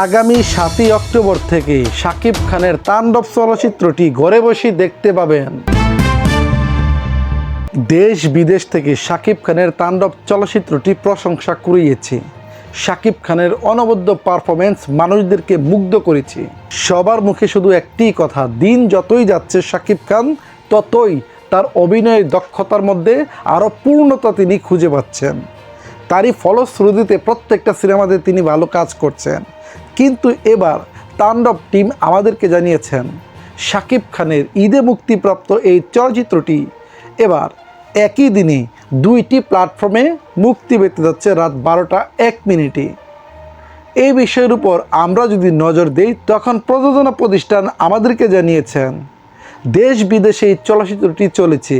আগামী সাতই অক্টোবর থেকে শাকিব খানের তাণ্ডব চলচ্চিত্রটি ঘরে বসে দেখতে পাবেন। দেশ বিদেশ থেকে শাকিব খানের তাণ্ডব চলচ্চিত্রটি প্রশংসা কুড়িয়েছে। শাকিব খানের অনবদ্য পারফরমেন্স মানুষদেরকে মুগ্ধ করেছে। সবার মুখে শুধু একটিই কথা, দিন যতই যাচ্ছে শাকিব খান, ততই তার অভিনয়ের দক্ষতার মধ্যে আরও পূর্ণতা তিনি খুঁজে পাচ্ছেন। তারই ফলশ্রুতিতে প্রত্যেকটা সিনেমাতে তিনি ভালো কাজ করছেন। কিন্তু এবার তাণ্ডব টিম আমাদেরকে জানিয়েছেন, শাকিব খানের ঈদে মুক্তিপ্রাপ্ত এই চলচ্চিত্রটি এবার একই দিনে দুইটি প্ল্যাটফর্মে মুক্তি পেতে যাচ্ছে রাত বারোটা এক মিনিটে। এই বিষয়ের উপর আমরা যদি নজর দিই, তখন প্রযোজনা প্রতিষ্ঠান আমাদেরকে জানিয়েছেন, দেশ বিদেশে এই চলচ্চিত্রটি চলেছে,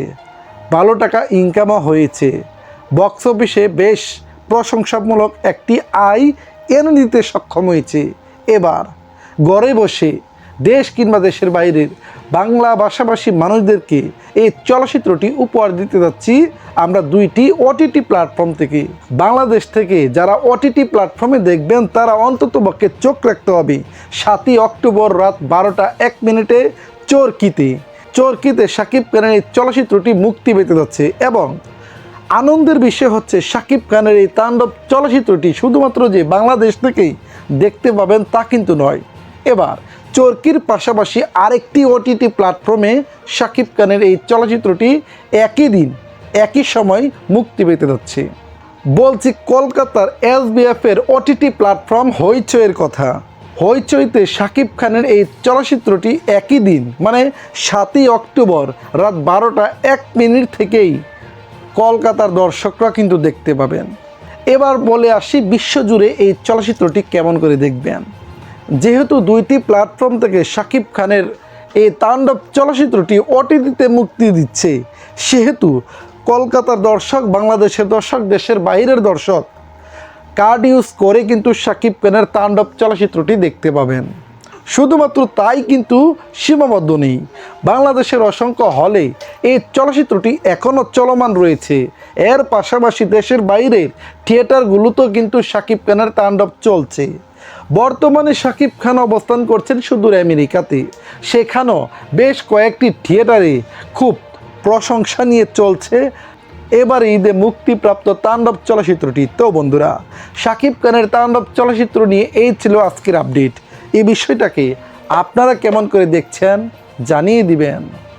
ভালো টাকা ইনকামও হয়েছে বক্স অফিসে বেশ প্রশংসামূলক একটি আয় এনে নিতে সক্ষম হয়েছে? এবার ঘরে বসে দেশ কিংবা দেশের বাইরের বাংলা ভাষাভাষী মানুষদেরকে এই চলচ্চিত্রটি উপহার দিতে যাচ্ছি আমরা দুইটি ওটিটি প্ল্যাটফর্ম থেকে। বাংলাদেশ থেকে যারা ওটিটি প্ল্যাটফর্মে দেখবেন, তারা অন্তত পক্ষে চোখ রাখতে হবে। সাতই অক্টোবর রাত বারোটা এক মিনিটে চোরকিতে। চোরকিতে সাকিব খানের এই চলচ্চিত্রটি মুক্তি পেতে যাচ্ছে এবং আনন্দের বিষয় হচ্ছে শাকিব খানের এই তাণ্ডব চলচ্চিত্রটি শুধুমাত্র যে বাংলাদেশ থেকেই দেখতে পাবেন তা কিন্তু নয়। এবার চরকির পাশাপাশি আরেকটি ওটিটি প্ল্যাটফর্মে শাকিব খানের এই চলচ্চিত্রটি একই দিন, একই সময় মুক্তি পেতে যাচ্ছে। বলছি কলকাতার এসবিএফ এর ওটিটি প্ল্যাটফর্ম হইচয়ের কথা। হইচইতে শাকিব খানের এই চলচ্চিত্রটি একই দিন মানে সাতই অক্টোবর রাত বারোটা এক মিনিট থেকেই কলকাতার দর্শকরা কিন্তু দেখতে পাবেন। এবার বলে আসি বিশ্বজুড়ে এই চলচ্চিত্রটি কেমন করে দেখবেন। যেহেতু দুইটি প্ল্যাটফর্ম থেকে শাকিব খানের এই তাণ্ডব চলচ্চিত্রটি ওটিটিতে মুক্তি দিচ্ছে, সেহেতু কলকাতার দর্শক, বাংলাদেশের দর্শক, দেশের বাইরের দর্শক, কার্ড ইউজ করে কিন্তু শাকিব খানের তাণ্ডব চলচ্চিত্রটি দেখতে পাবেন। শুধুমাত্র তাই কিন্তু সীমাবদ্ধ নেই। বাংলাদেশের অসংখ্য হলে এই চলচ্চিত্রটি এখনও চলমান রয়েছে। এর পাশাপাশি দেশের বাইরের থিয়েটারগুলোতেও কিন্তু শাকিব খানের তাণ্ডব চলছে। বর্তমানে শাকিব খান অবস্থান করছেন সুদূর আমেরিকাতে। সেখানেও বেশ কয়েকটি থিয়েটারে খুব প্রশংসা নিয়ে চলছে। এবার ঈদে মুক্তিপ্রাপ্ত তাণ্ডব চলচ্চিত্রটি। তো বন্ধুরা শাকিব খানের তাণ্ডব চলচ্চিত্র নিয়ে এই ছিল আজকের আপডেট। এই বিষয়টাকে আপনারা কেমন করে দেখছেন জানিয়ে দিবেন।